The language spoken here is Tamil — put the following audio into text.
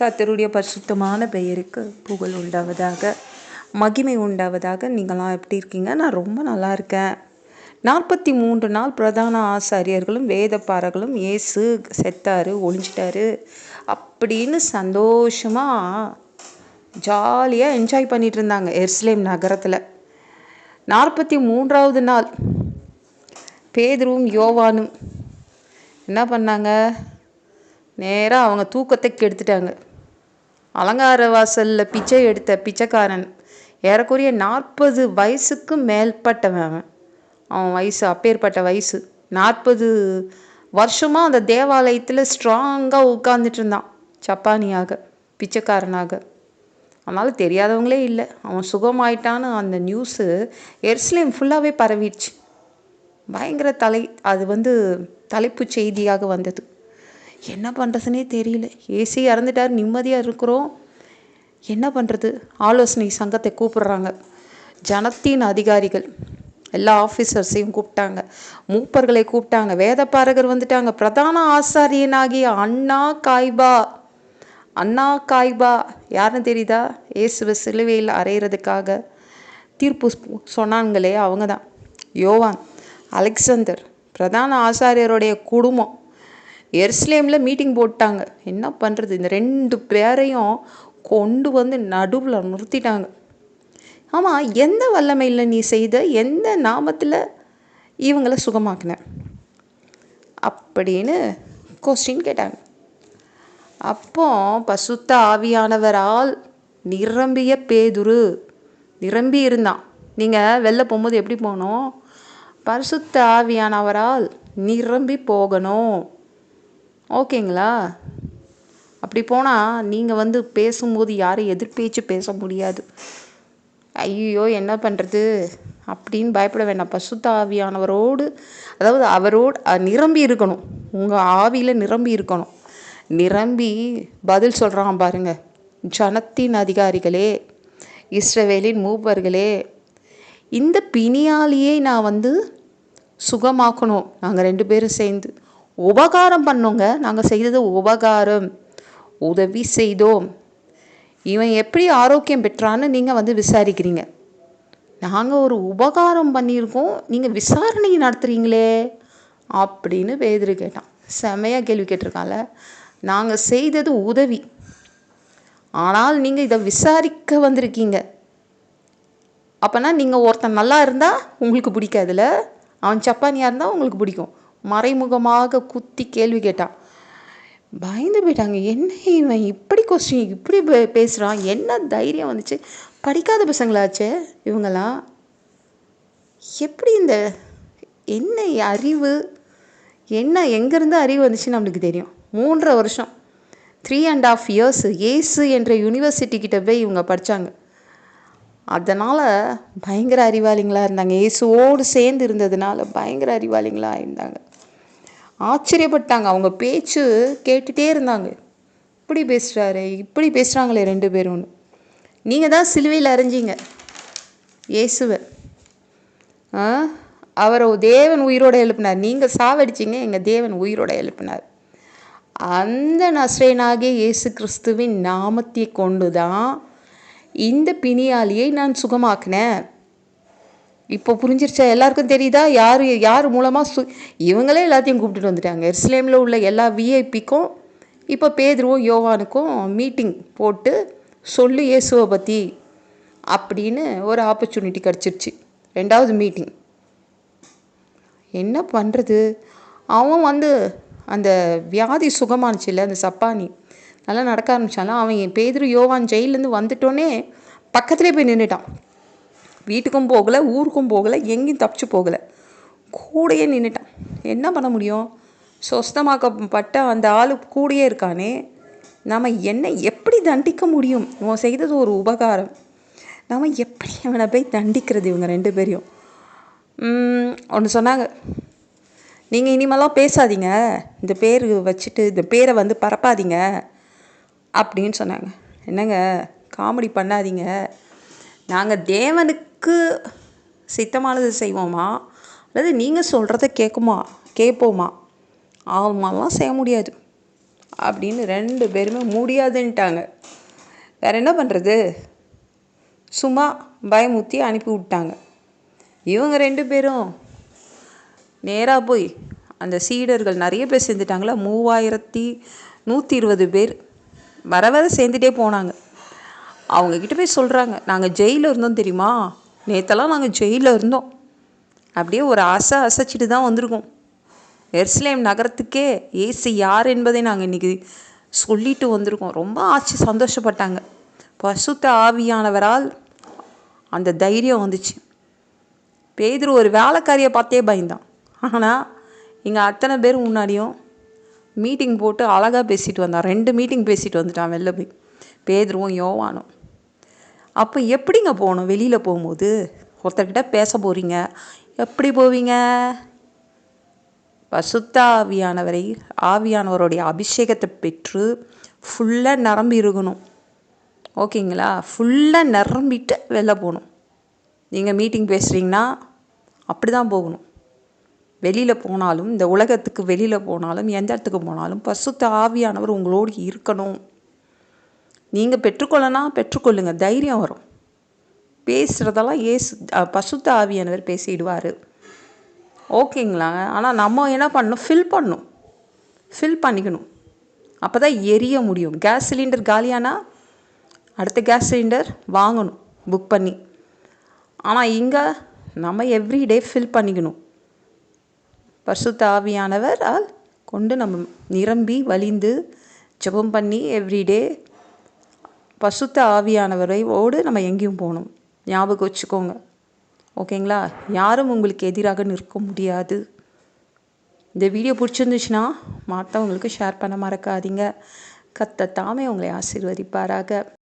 கத்தருடைய பரிசுத்தமான பெயருக்கு புகழ் உண்டாவதாக மகிமை உண்டாவதாக நீங்களாம் எப்படி இருக்கீங்க? நான் ரொம்ப நல்லா இருக்கேன். நாற்பத்தி மூன்று நாள் பிரதான ஆசாரியர்களும் வேதப்பாரர்களும் ஏசு செத்தாரு ஒழிஞ்சிட்டாரு அப்படின்னு சந்தோஷமாக ஜாலியாக என்ஜாய் பண்ணிட்டு இருந்தாங்க எர்ஸ்லேம் நகரத்தில். நாற்பத்தி மூன்றாவது நாள் பேதுருவும் யோவானும் என்ன பண்ணாங்க? நேராக அவங்க தூக்கத்தை கெடுத்துட்டாங்க. அலங்கார வாசலில் பிச்சை எடுத்த பிச்சைக்காரன் ஏறக்குறைய நாற்பது வயசுக்கு மேற்பட்டவன் அவன். அவன் வயசு அப்பேற்பட்ட வயசு. நாற்பது வருஷமாக அந்த தேவாலயத்தில் ஸ்ட்ராங்காக உட்காந்துட்டு இருந்தான் சப்பானியாக பிச்சைக்காரனாக. அதனால் தெரியாதவங்களே இல்லை. அவன் சுகமாயிட்டான்னு அந்த நியூஸு எர்ஸ்லேம் ஃபுல்லாகவே பரவிடுச்சு. பயங்கர தலை அது வந்து தலைப்புச் செய்தியாக வந்தது. என்ன பண்ணுறதுனே தெரியல. ஏசி இறந்துட்டார் நிம்மதியாக இருக்கிறோம். என்ன பண்ணுறது ஆலோசனை சங்கத்தை கூப்பிடுறாங்க. ஜனத்தின் அதிகாரிகள். எல்லா ஆஃபீஸர்ஸையும் கூப்பிட்டாங்க. மூப்பர்களை கூப்பிட்டாங்க. வேதப்பாரகர் வந்துட்டாங்க. பிரதான ஆசாரியனாகிய அண்ணா காய்பா. அண்ணா காய்பா. யாருன்னு தெரியுதா? இயேசுவை சிலுவையில் அறையிறதுக்காக தீர்ப்பு சொன்னாங்களே அவங்க தான் யோவான் அலெக்சாந்தர் பிரதான ஆசாரியருடைய குடும்பம். எர்ஸ்லேமில் மீட்டிங் போட்டாங்க. என்ன பண்ணுறது இந்த ரெண்டு பேரையும் கொண்டு வந்து நடுவில் நிறுத்திட்டாங்க. ஆமாம் எந்த வல்லமையில் நீ செய்த எந்த நாமத்தில் இவங்களை சுகமாக்குன? அப்படின்னு கொஸ்டின் கேட்டாங்க. அப்போ பசுத்த ஆவியானவரால் நிரம்பிய பேதுரு நிரம்பி இருந்தான். நீங்கள் வெளில போகும்போது எப்படி போகணும்? பரிசுத்த ஆவியானவரால் நிரம்பி போகணும். ஓகேங்களா? அப்படி போனால் நீங்கள் வந்து பேசும்போது யாரும் எதிர்பேச்சு பேச முடியாது. ஐயோ என்ன பண்ணுறது அப்படின்னு பயப்பட வேண்டாம். பசுத்த ஆவியானவரோடு அதாவது அவரோடு நிரம்பி இருக்கணும். உங்கள் ஆவியில் நிரம்பி இருக்கணும். நிரம்பி பதில் சொல்கிறான் பாருங்க. ஜனத்தின் அதிகாரிகளே இஸ்ரவேலின் மூப்பர்களே இந்த பிணியாலேயே நான் வந்து சுகமாக்கணும். நாங்கள் ரெண்டு பேரும் சேர்ந்து. உபகாரம் பண்ணோங்க. நாங்கள் செய்தது உபகாரம். உதவி செய்தோம். இவன் எப்படி ஆரோக்கியம் பெற்றான்னு நீங்கள் வந்து விசாரிக்கிறீங்க. நாங்கள் ஒரு உபகாரம் பண்ணியிருக்கோம். நீங்கள் விசாரணை நடத்துகிறீங்களே அப்படின்னு பேதிரு கேட்டான். செமையாக கேள்வி கேட்டிருக்கான்ல. நாங்கள் செய்தது உதவி. ஆனால் நீங்கள் இதை விசாரிக்க வந்திருக்கீங்க. அப்போனா நீங்கள் ஒருத்தன் நல்லா இருந்தால் உங்களுக்கு பிடிக்காதுல? அவன் சப்பானியாக இருந்தால் உங்களுக்கு பிடிக்கும். மறைமுகமாக குத்தி கேள்வி கேட்டான் பயந்து போயிட்டாங்க. என்ன இவன் இப்படி கொஸ்டின் இப்படி பேசுகிறான் என்ன தைரியம் வந்துச்சு? படிக்காத பசங்களாச்சே இவங்களாம் எப்படி இந்த என்ன அறிவு? என்ன எங்கேருந்து அறிவு வந்துச்சு நம்மளுக்கு தெரியும். மூன்றரை வருஷம். த்ரீ அண்ட் ஆஃப் இயர்ஸ் ஏசு என்ற யூனிவர்சிட்டி கிட்ட போய் இவங்க படித்தாங்க அதனால் பயங்கர அறிவாளிங்களாக இருந்தாங்க. இயேசுவோடு சேர்ந்து இருந்ததுனால பயங்கர அறிவாளிங்களாக இருந்தாங்க. ஆச்சரியப்பட்டாங்க. அவங்க பேச்சு கேட்டுகிட்டே இருந்தாங்க. இப்படி பேசுகிறாரு இப்படி பேசுகிறாங்களே ரெண்டு பேரும் நீங்கள் தான் சிலுவையில் அறிஞ்சிங்க இயேசுவை. அவரை தேவன் உயிரோடு எழுப்பினார். நீங்கள் சாவடிச்சிங்க எங்கள் தேவன் உயிரோடு எழுப்பினார். அந்த நஸ்ரேனாகிய இயேசு கிறிஸ்துவின் நாமத்தை கொண்டு தான் இந்த பிணியாளியை நான் சுகமாக்கினேன். இப்போ புரிஞ்சிருச்சா? எல்லாருக்கும் தெரியுதா? யார் யார் மூலமாக சு இவங்களே எல்லாத்தையும் கூப்பிட்டுட்டு வந்துட்டாங்க. எருசலேமில் உள்ள எல்லா விஐபிக்கும் இப்போ பேதுருவும் யோவானுக்கும் மீட்டிங் போட்டு சொல்லு இயேசுவை பற்றி அப்படின்னு ஒரு ஆப்பர்ச்சுனிட்டி கிடச்சிருச்சு. ரெண்டாவது மீட்டிங் என்ன பண்ணுறது அவன் வந்து அந்த வியாதி சுகமானுச்சுல்ல அந்த சப்பானி. நல்லா நடக்க ஆரம்பித்தாலும் அவன் என் பேதுரு யோவான் ஜெயிலேருந்து வந்துட்டோன்னே பக்கத்துலேயே போய் நின்றுட்டான் வீட்டுக்கும் போகலை ஊருக்கும் போகலை எங்கேயும் தப்பிச்சு போகலை. கூடையே நின்றுட்டான் என்ன பண்ண முடியும்? சொஸ்தமாக்கப்பட்ட அந்த ஆள் கூடையே இருக்கானே. நம்ம என்ன எப்படி தண்டிக்க முடியும்? இவன் செய்தது ஒரு உபகாரம். நாம் எப்படி அவனை போய் தண்டிக்கிறது இவங்க ரெண்டு பேரையும்? ஒன்று சொன்னாங்க. நீங்கள் இனிமேலாம் பேசாதீங்க. இந்த பேர் வச்சுட்டு இந்த பேரை வந்து பரப்பாதீங்க. அப்படின்னு சொன்னாங்க. என்னங்க? காமெடி பண்ணாதீங்க. நாங்கள் தேவனுக்கு சித்தமானது செய்வோமா? அல்லது நீங்கள் சொல்கிறத கேட்குமா கேட்போமா ஆமாலாம் செய்ய முடியாது. அப்படின்னு ரெண்டு பேருமே முடியாதுன்ட்டாங்க. வேற என்ன பண்ணுறது சும்மா பயமுத்தி அனுப்பி விட்டாங்க. இவங்க ரெண்டு பேரும் நேராக போய் அந்த சீடர்கள் நிறைய பேர் சேர்ந்துட்டாங்களா? மூவாயிரத்தி நூற்றி இருபது பேர். வர வர சேர்ந்துட்டே போனாங்க. அவங்கக்கிட்ட போய் சொல்கிறாங்க நாங்கள் ஜெயிலில் இருந்தோம் தெரியுமா? நேற்றெல்லாம் நாங்கள் ஜெயிலில் இருந்தோம். அப்படியே ஒரு அசை அசைச்சிட்டு தான் வந்திருக்கோம். எர்ஸ்லேம் நகரத்துக்கே ஏசு யார் என்பதை நாங்கள் இன்றைக்கி சொல்லிட்டு வந்திருக்கோம். ரொம்ப ஆச்சு சந்தோஷப்பட்டாங்க. பசுத்த ஆவியானவரால் அந்த தைரியம் வந்துச்சு. பேதர் ஒரு வேலைக்காரியை பார்த்தே பயந்தான். ஆனால் இங்கே அத்தனை பேர் முன்னாடியும் மீட்டிங் போட்டு அழகாக பேசிட்டு வந்தான். ரெண்டு மீட்டிங் பேசிட்டு வந்துட்டான் வெளில போய். பேதுருவும் யோவானும். அப்போ எப்படிங்க போகணும்? வெளியில் போகும்போது ஒருத்தர்கிட்ட பேச போகிறீங்க எப்படி போவீங்க? பசுத்த ஆவியானவரை ஆவியானவருடைய அபிஷேகத்தை பெற்று ஃபுல்லாக நிரம்பி இருக்கணும். ஓகேங்களா? ஃபுல்லாக நிரம்பிட்டு வெளில போகணும். நீங்கள் மீட்டிங் பேசுகிறீங்கன்னா அப்படி தான் போகணும். வெளியில் போனாலும் இந்த உலகத்துக்கு வெளியில் போனாலும் எந்த இடத்துக்கு போனாலும் பசுத்த ஆவியானவர் உங்களோடு இருக்கணும். நீங்கள் பெற்றுக்கொள்ளனா பெற்றுக்கொள்ளுங்க. தைரியம் வரும். பேசுகிறதெல்லாம் ஏசு பசுத்த ஆவியானவர் பேசிடுவார். ஓகேங்களா? ஆனால் நம்ம என்ன பண்ணணும்? ஃபில் பண்ணணும். ஃபில் பண்ணிக்கணும். அப்போ தான் எரிய முடியும். கேஸ் சிலிண்டர் காலியானா? அடுத்த கேஸ் சிலிண்டர் வாங்கணும். புக் பண்ணி. ஆனால் இங்கே நம்ம எவ்ரிடே ஃபில் பண்ணிக்கணும். பரிசுத்த ஆவியானவர் கொண்டு நம்ம நிரம்பி வலிந்து ஜெபம் பண்ணி எவ்ரிடே பசுத்த ஆவியானவரை ஓடு நம்ம எங்கேயும் போகணும். ஞாபகம் வச்சுக்கோங்க. ஓகேங்களா? யாரும் உங்களுக்கு எதிராக நிற்க முடியாது. இந்த வீடியோ பிடிச்சிருந்துச்சுன்னா மற்றவங்களுக்கு ஷேர் பண்ண மறக்காதீங்க. கத்த தாமே உங்களை ஆசீர்வதிப்பாராக.